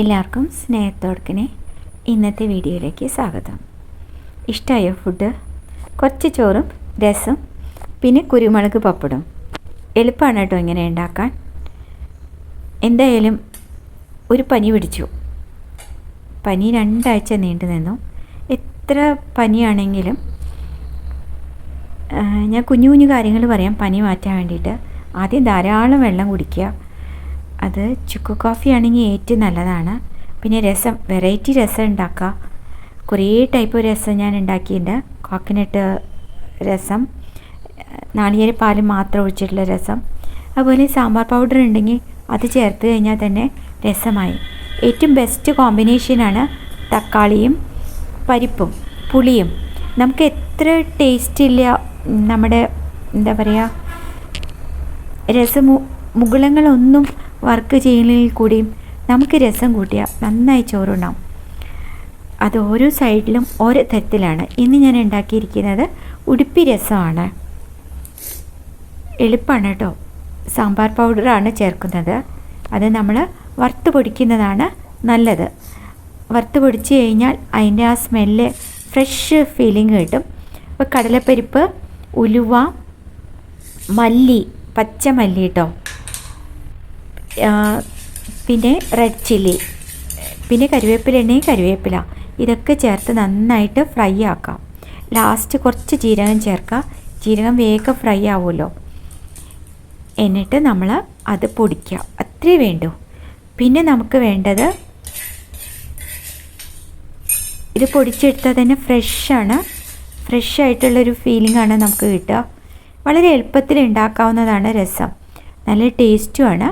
എല്ലാവർക്കും സ്നേഹത്തോടക്കിനെ ഇന്നത്തെ വീഡിയോയിലേക്ക് സ്വാഗതം. ഇഷ്ടമായ ഫുഡ്? കുറച്ച് ചോറും രസം പിന്നെ കുരുമുളക് പപ്പടും എളുപ്പമാണ് കേട്ടോ ഇങ്ങനെ ഉണ്ടാക്കാൻ. എന്തായാലും ഒരു പനി പിടിച്ചു. പനി രണ്ടാഴ്ച നീണ്ടു നിന്നു. എത്ര പനിയാണെങ്കിലും ഞാൻ കുഞ്ഞു കുഞ്ഞു കാര്യങ്ങൾ പറയാം. പനി മാറ്റാൻ വേണ്ടിയിട്ട്. ആദ്യം ധാരാളം വെള്ളം കുടിക്കുക. അത് ചുക്ക് കോഫി ആണെങ്കിൽ ഏറ്റവും നല്ലതാണ്. പിന്നെ രസം വെറൈറ്റി രസം ഉണ്ടാക്കുക കുറേ ടൈപ്പ് രസം ഞാൻ ഉണ്ടാക്കിയിട്ടുണ്ട്. കോക്കനട്ട് രസം നാളികേര പാൽ മാത്രം ഒഴിച്ചിട്ടുള്ള രസം. അതുപോലെ സാമ്പാർ പൗഡർ ഉണ്ടെങ്കിൽ അത് ചേർത്ത് കഴിഞ്ഞാൽ തന്നെ രസമായി. ഏറ്റവും ബെസ്റ്റ് കോമ്പിനേഷനാണ് തക്കാളിയും പരിപ്പും പുളിയും. നമുക്ക് എത്ര ടേസ്റ്റ് ഇല്ല നമ്മുടെ എന്താ പറയുക രസം മുകുളങ്ങളൊന്നും വർക്ക് ചെയ്യുന്നതിൽ കൂടിയും നമുക്ക് രസം കൂട്ടിയാൽ നന്നായി ചോറുണ്ടാവും. അത് ഓരോ സൈഡിലും ഓരോ തരത്തിലാണ്. ഇന്ന് ഞാൻ ഉണ്ടാക്കിയിരിക്കുന്നത് ഉടുപ്പി രസമാണ്. എളുപ്പമാണ് കേട്ടോ. സാമ്പാർ പൗഡറാണ് ചേർക്കുന്നത്. അത് നമ്മൾ വറുത്ത് പൊടിക്കുന്നതാണ് നല്ലത്. വറുത്ത് പൊടിച്ച് കഴിഞ്ഞാൽ അതിന്റെ ആ സ്മെല്ല് ഫ്രഷ് ഫീലിംഗ് കിട്ടും. ഇപ്പോൾ കടലപ്പരിപ്പ് ഉലുവ മല്ലി പച്ചമല്ലി കേട്ടോ. പിന്നെ റെഡ് ചില്ലി പിന്നെ കരുവേപ്പില എണ്ണയും കരുവേപ്പില. ഇതൊക്കെ ചേർത്ത് നന്നായിട്ട് ഫ്രൈ ആക്കാം. ലാസ്റ്റ് കുറച്ച് ജീരകം ചേർക്കുക ജീരകം വേഗം ഫ്രൈ ആവുമല്ലോ. എന്നിട്ട് നമ്മൾ അത് പൊടിക്കുക അത്രേ വേണ്ടൂ. പിന്നെ നമുക്ക് വേണ്ടത് ഇത് പൊടിച്ചെടുത്താൽ തന്നെ ഫ്രഷാണ് ഫ്രഷ് ആയിട്ടുള്ളൊരു ഫീലിംഗ് ആണ് നമുക്ക് കിട്ടുക. വളരെ എളുപ്പത്തിൽ ഉണ്ടാക്കാവുന്നതാണ് രസം. നല്ല ടേസ്റ്റുമാണ്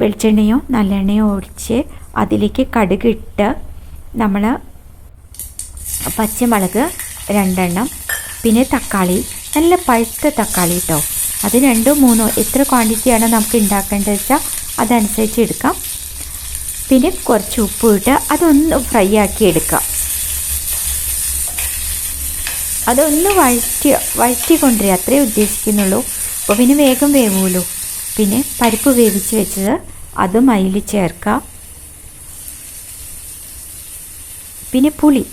വെളിച്ചെണ്ണയോ നല്ലെണ്ണയോ ഒഴിച്ച് അതിലേക്ക് കടുകിട്ട് നമ്മൾ പച്ചമുളക് രണ്ടെണ്ണം പിന്നെ തക്കാളി നല്ല പഴുത്ത തക്കാളി കേട്ടോ അത് രണ്ടോ മൂന്നോ എത്ര ക്വാണ്ടിറ്റിയാണ് നമുക്ക് ഉണ്ടാക്കേണ്ടത് വെച്ചാൽ അതനുസരിച്ച് എടുക്കാം. പിന്നെ കുറച്ച് ഉപ്പ് ഇട്ട് അതൊന്ന് ഫ്രൈ ആക്കി എടുക്കാം. അതൊന്ന് വഴറ്റി വഴറ്റി കൊണ്ടുവരിക അത്രേ ഉദ്ദേശിക്കുന്നുള്ളൂ. അപ്പോൾ പിന്നെ വേഗം വേവുമല്ലോ പിന്നെ പരിപ്പ് വേവിച്ച് വെച്ചത് അതും അതിൽ ചേർക്കാം. പിന്നെ പുളി.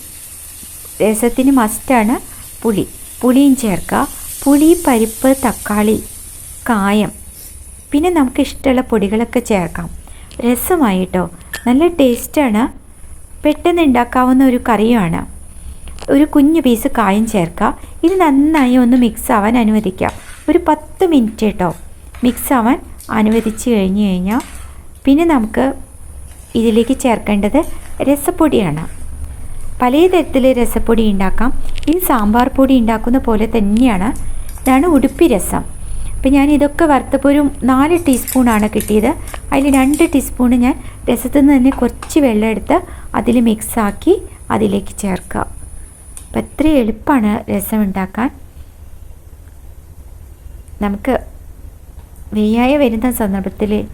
രസത്തിന് മസ്റ്റാണ് പുളി. പുളിയും ചേർക്കുക പുളി പരിപ്പ് തക്കാളി കായം. പിന്നെ നമുക്ക് ഇഷ്ടമുള്ള പൊടികളൊക്കെ ചേർക്കാം. രസമായിട്ടോ? നല്ല ടേസ്റ്റാണ്. പെട്ടെന്ന് ഉണ്ടാക്കാവുന്ന ഒരു കറിയുമാണ്. ഒരു കുഞ്ഞു പീസ് കായം ചേർക്കുക ഇത് നന്നായി ഒന്ന് മിക്സ് ആവാൻ അനുവദിക്കുക ഒരു പത്ത് മിനിറ്റ് കേട്ടോ. മിക്സ് ആവാൻ അനുവദിച്ച് കഴിഞ്ഞ് കഴിഞ്ഞാൽ പിന്നെ നമുക്ക് ഇതിലേക്ക് ചേർക്കേണ്ടത് രസപ്പൊടിയാണ്. പല തരത്തിൽ രസപ്പൊടി ഉണ്ടാക്കാം. ഈ സാമ്പാർ പൊടി ഉണ്ടാക്കുന്ന പോലെ തന്നെയാണ്. ഇതാണ് ഉടുപ്പി രസം. അപ്പം ഞാൻ ഇതൊക്കെ വറുത്തപ്പോൾ ഒരു നാല് ടീസ്പൂണാണ് കിട്ടിയത്. അതിൽ രണ്ട് ടീസ്പൂണ് ഞാൻ രസത്തിൽ നിന്ന് തന്നെ കുറച്ച് വെള്ളം എടുത്ത് അതിൽ മിക്സാക്കി അതിലേക്ക് ചേർക്കുക. അപ്പം എത്ര എളുപ്പമാണ് രസം ഉണ്ടാക്കാൻ. നമുക്ക് വെയ്യായ വരുന്ന സന്ദർഭത്തിൽ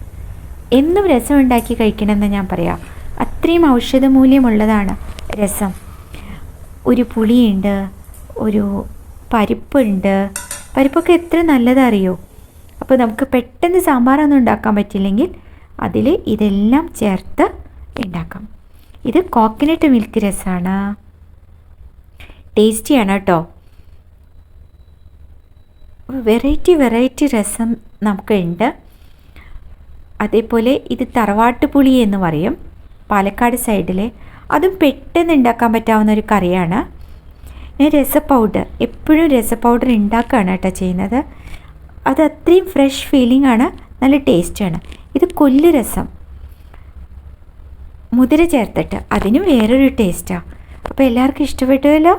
എന്നും രസം ഉണ്ടാക്കി കഴിക്കണമെന്ന് ഞാൻ പറയാം. അത്രയും ഔഷധ മൂല്യമുള്ളതാണ് രസം. ഒരു പുളിയുണ്ട് ഒരു പരിപ്പുണ്ട്. പരിപ്പൊക്കെ എത്ര നല്ലതറിയോ? അപ്പോൾ നമുക്ക് പെട്ടെന്ന് സാമ്പാറൊന്നും ഉണ്ടാക്കാൻ പറ്റില്ലെങ്കിൽ അതിൽ ഇതെല്ലാം ചേർത്ത് ഉണ്ടാക്കാം. ഇത് കോക്കനട്ട് മിൽക്ക് രസമാണ് ടേസ്റ്റിയാണ് കേട്ടോ. വെറൈറ്റി വെറൈറ്റി രസം നമുക്കുണ്ട്. അതേപോലെ ഇത് തറവാട്ട് പുളി എന്ന് പറയും. പാലക്കാട് സൈഡിലെ. അതും പെട്ടെന്ന് ഉണ്ടാക്കാൻ പറ്റാവുന്ന ഒരു കറിയാണ്. ഞാൻ രസ പൗഡർ എപ്പോഴും രസ പൗഡർ ഉണ്ടാക്കുകയാണ് കേട്ടോ ചെയ്യുന്നത്. അത് അത്രയും ഫ്രഷ് ഫീലിംഗ് ആണ് നല്ല ടേസ്റ്റാണ് ഇത് കൊല്ലു രസം. മുതിര ചേർത്തിട്ട് അതിനും വേറൊരു ടേസ്റ്റാണ് അപ്പോൾ എല്ലാവർക്കും ഇഷ്ടപ്പെട്ടുവല്ലോ?